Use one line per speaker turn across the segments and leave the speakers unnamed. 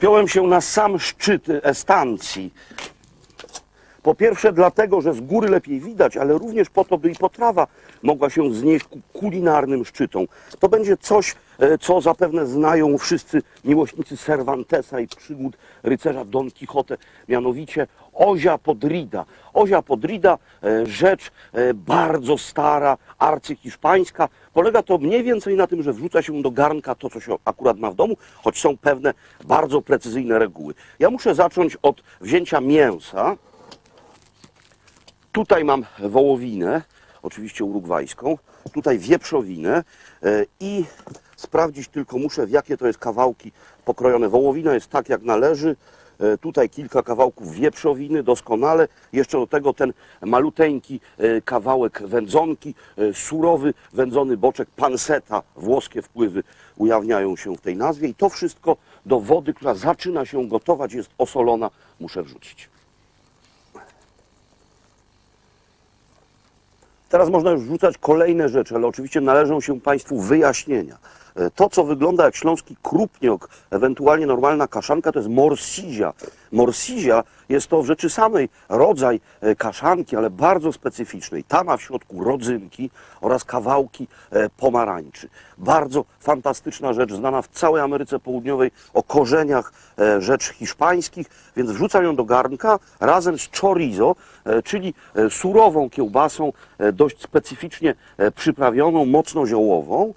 Wspiąłem się na sam szczyt estancji. Po pierwsze dlatego, że z góry lepiej widać, ale również po to, by i potrawa mogła się znieść ku kulinarnym szczytom. To będzie coś, e, co zapewne znają wszyscy miłośnicy Cervantesa i przygód rycerza Don Quixote, mianowicie Ozia Podrida. Ozia Podrida, e, rzecz e, bardzo stara, arcyhiszpańska. Polega to mniej więcej na tym, że wrzuca się do garnka to, co się akurat ma w domu, choć są pewne bardzo precyzyjne reguły. Ja muszę zacząć od wzięcia mięsa. Tutaj mam wołowinę, oczywiście urugwajską, tutaj wieprzowinę e, i sprawdzić tylko muszę, w jakie to jest kawałki pokrojone. Wołowina jest tak, jak należy. E, Tutaj kilka kawałków wieprzowiny, doskonale. Jeszcze do tego ten maluteńki e, kawałek wędzonki, e, surowy wędzony boczek, panseta, włoskie wpływy ujawniają się w tej nazwie. I to wszystko do wody, która zaczyna się gotować, jest osolona, muszę wrzucić. Teraz można już wrzucać kolejne rzeczy, ale oczywiście należą się Państwu wyjaśnienia. E, To, co wygląda jak śląski krupniok, ewentualnie normalna kaszanka, to jest morsizia. Morsizia jest to w rzeczy samej rodzaj e, kaszanki, ale bardzo specyficznej. Ta ma w środku rodzynki oraz kawałki e, pomarańczy. Bardzo fantastyczna rzecz, znana w całej Ameryce Południowej o korzeniach rzecz hiszpańskich, więc wrzucam ją do garnka razem z chorizo, czyli surową kiełbasą, dość specyficznie przyprawioną, mocno ziołową.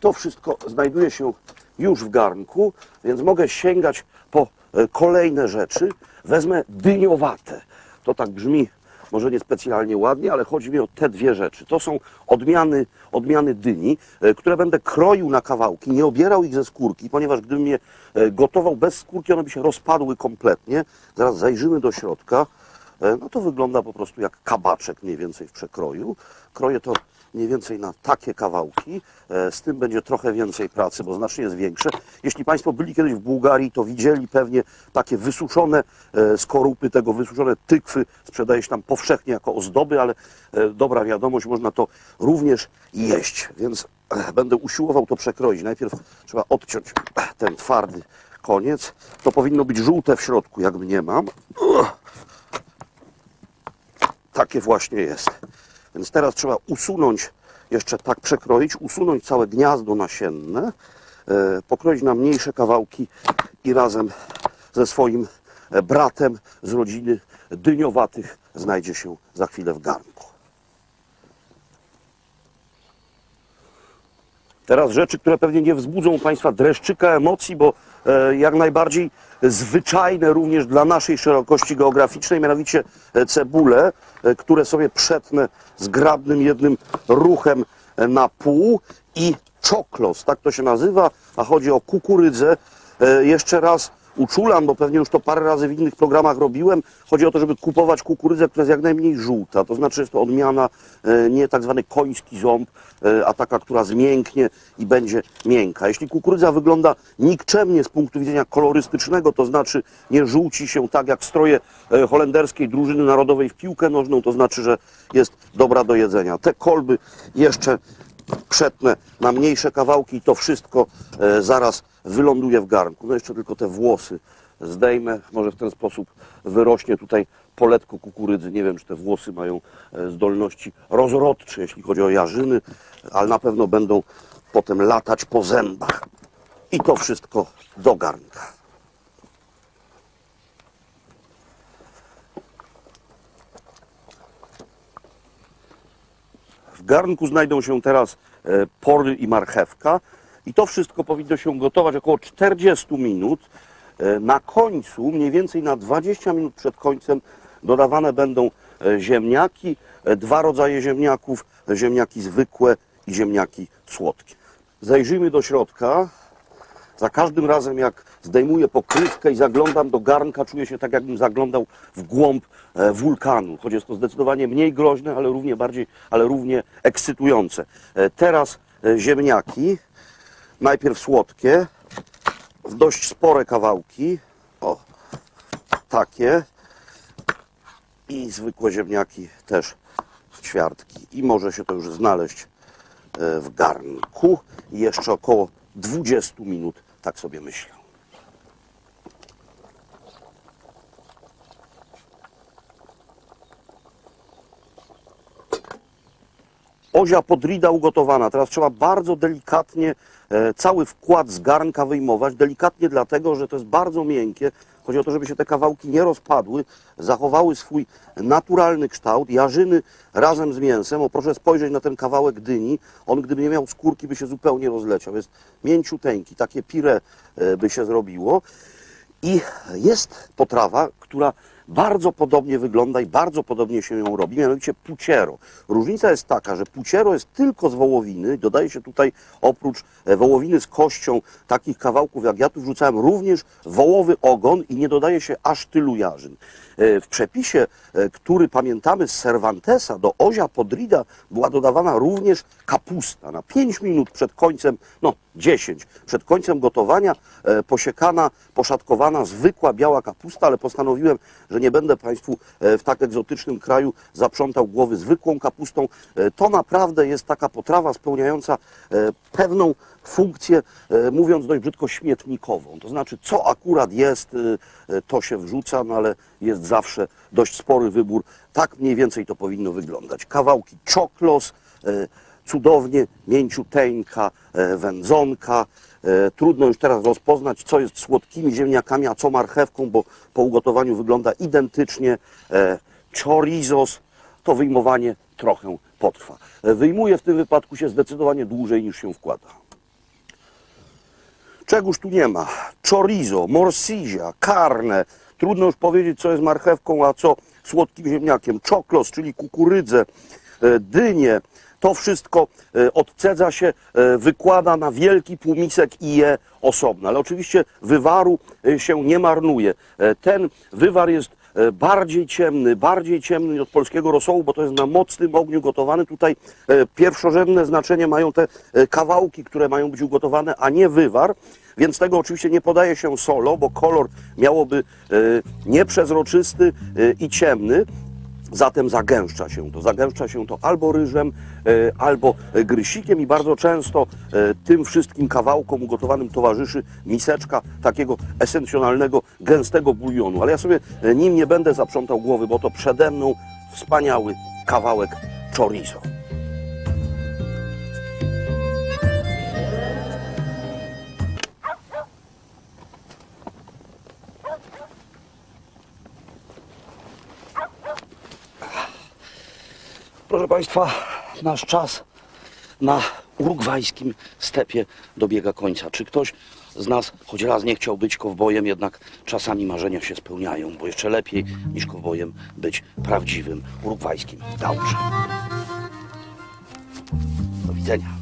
To wszystko znajduje się już w garnku, więc mogę sięgać po e, kolejne rzeczy. Wezmę dyniowate. To tak brzmi może nie specjalnie ładnie, ale chodzi mi o te dwie rzeczy. To są odmiany, odmiany dyni, e, które będę kroił na kawałki, nie obierał ich ze skórki, ponieważ gdybym je e, gotował bez skórki, one by się rozpadły kompletnie. Zaraz zajrzymy do środka. E, No to wygląda po prostu jak kabaczek mniej więcej w przekroju. Kroję to mniej więcej na takie kawałki. E, Z tym będzie trochę więcej pracy, bo znacznie jest większe. Jeśli Państwo byli kiedyś w Bułgarii, to widzieli pewnie takie wysuszone e, skorupy, tego wysuszone tykwy. Sprzedaje się tam powszechnie jako ozdoby, ale dobra wiadomość, można to również jeść. Więc będę usiłował to przekroić. Najpierw trzeba odciąć ten twardy koniec. To powinno być żółte w środku, jak mnie mam. Takie właśnie jest. Więc teraz trzeba usunąć, jeszcze tak przekroić, usunąć całe gniazdo nasienne, e, pokroić na mniejsze kawałki i razem ze swoim e, bratem z rodziny dyniowatych znajdzie się za chwilę w garnku. Teraz rzeczy, które pewnie nie wzbudzą Państwa dreszczyka emocji, bo e, jak najbardziej zwyczajne również dla naszej szerokości geograficznej, mianowicie e, cebule, e, które sobie przetnę zgrabnym jednym ruchem e, na pół i czoklos, tak to się nazywa, a chodzi o kukurydzę. E, jeszcze raz uczulam, bo pewnie już to parę razy w innych programach robiłem. Chodzi o to, żeby kupować kukurydzę, która jest jak najmniej żółta. To znaczy jest to odmiana e, nie tak zwany koński ząb, e, a taka, która zmięknie i będzie miękka. Jeśli kukurydza wygląda nikczemnie z punktu widzenia kolorystycznego, to znaczy nie żółci się tak jak stroje e, holenderskiej drużyny narodowej w piłkę nożną, to znaczy, że jest dobra do jedzenia. Te kolby jeszcze przetnę na mniejsze kawałki i to wszystko e, zaraz wyląduje w garnku. No jeszcze tylko te włosy zdejmę, może w ten sposób wyrośnie tutaj poletko kukurydzy. Nie wiem, czy te włosy mają e, zdolności rozrodcze, jeśli chodzi o jarzyny, ale na pewno będą potem latać po zębach. I to wszystko do garnka. W garnku znajdą się teraz e, pory i marchewka i to wszystko powinno się gotować około 40 minut. E, Na końcu, mniej więcej na 20 minut przed końcem dodawane będą e, ziemniaki, dwa rodzaje ziemniaków, ziemniaki zwykłe i ziemniaki słodkie. Zajrzyjmy do środka. Za każdym razem, jak zdejmuję pokrywkę i zaglądam do garnka, czuję się tak, jakbym zaglądał w głąb e, wulkanu. Choć jest to zdecydowanie mniej groźne, ale równie bardziej, ale równie ekscytujące. E, Teraz e, ziemniaki, najpierw słodkie, w dość spore kawałki. O, takie. I zwykłe ziemniaki też w ćwiartki. I może się to już znaleźć w garnku. Jeszcze około 20 minut, tak sobie myślę. Ozia podrida ugotowana. Teraz trzeba bardzo delikatnie e, cały wkład z garnka wyjmować. Delikatnie dlatego, że to jest bardzo miękkie. Chodzi o to, żeby się te kawałki nie rozpadły, zachowały swój naturalny kształt. Jarzyny razem z mięsem. O, proszę spojrzeć na ten kawałek dyni. On gdyby nie miał skórki, by się zupełnie rozleciał. Jest mięciuteńki, takie pire e, by się zrobiło. I jest potrawa, która bardzo podobnie wygląda i bardzo podobnie się ją robi, mianowicie puciero. Różnica jest taka, że puciero jest tylko z wołowiny, dodaje się tutaj oprócz e, wołowiny z kością takich kawałków jak ja tu wrzucałem również wołowy ogon i nie dodaje się aż tylu jarzyn. E, W przepisie, e, który pamiętamy z Cervantesa, do ozia podrida była dodawana również kapusta. Na 5 minut przed końcem, no 10, przed końcem gotowania posiekana, poszatkowana, zwykła biała kapusta, ale postanowiłem, że nie będę Państwu e, w tak egzotycznym kraju zaprzątał głowy zwykłą kapustą. E, To naprawdę jest taka potrawa spełniająca e, pewną funkcję, mówiąc dość brzydko, śmietnikową. To znaczy, co akurat jest, to się wrzuca, no ale jest zawsze dość spory wybór. Tak mniej więcej to powinno wyglądać. Kawałki czoklos, cudownie mięciuteńka wędzonka. E, Trudno już teraz rozpoznać, co jest słodkimi ziemniakami, a co marchewką, bo po ugotowaniu wygląda identycznie. E, Chorizos, to wyjmowanie trochę potrwa. E, Wyjmuje w tym wypadku się zdecydowanie dłużej niż się wkłada. Czegoż tu nie ma? Chorizo, morsizia, carne. Trudno już powiedzieć, co jest marchewką, a co słodkim ziemniakiem. Czoklos, czyli kukurydzę, dynie. To wszystko e, odcedza się, e, wykłada na wielki półmisek i je osobno. Ale oczywiście wywaru e, się nie marnuje. Ten wywar jest bardziej ciemny, bardziej ciemny od polskiego rosołu, bo to jest na mocnym ogniu gotowany. Tutaj pierwszorzędne znaczenie mają te kawałki, które mają być ugotowane, a nie wywar. Więc tego oczywiście nie podaje się solo, bo kolor miałoby nieprzezroczysty i ciemny. Zatem zagęszcza się to. Zagęszcza się to albo ryżem, e, albo e, grysikiem i bardzo często e, tym wszystkim kawałkom ugotowanym towarzyszy miseczka takiego esencjonalnego, gęstego bulionu. Ale ja sobie nim nie będę zaprzątał głowy, bo to przede mną wspaniały kawałek chorizo. Proszę Państwa, nasz czas na urugwajskim stepie dobiega końca. Czy ktoś z nas choć raz nie chciał być kowbojem, jednak czasami marzenia się spełniają, bo jeszcze lepiej niż kowbojem być prawdziwym urugwajskim gauczem. Do widzenia.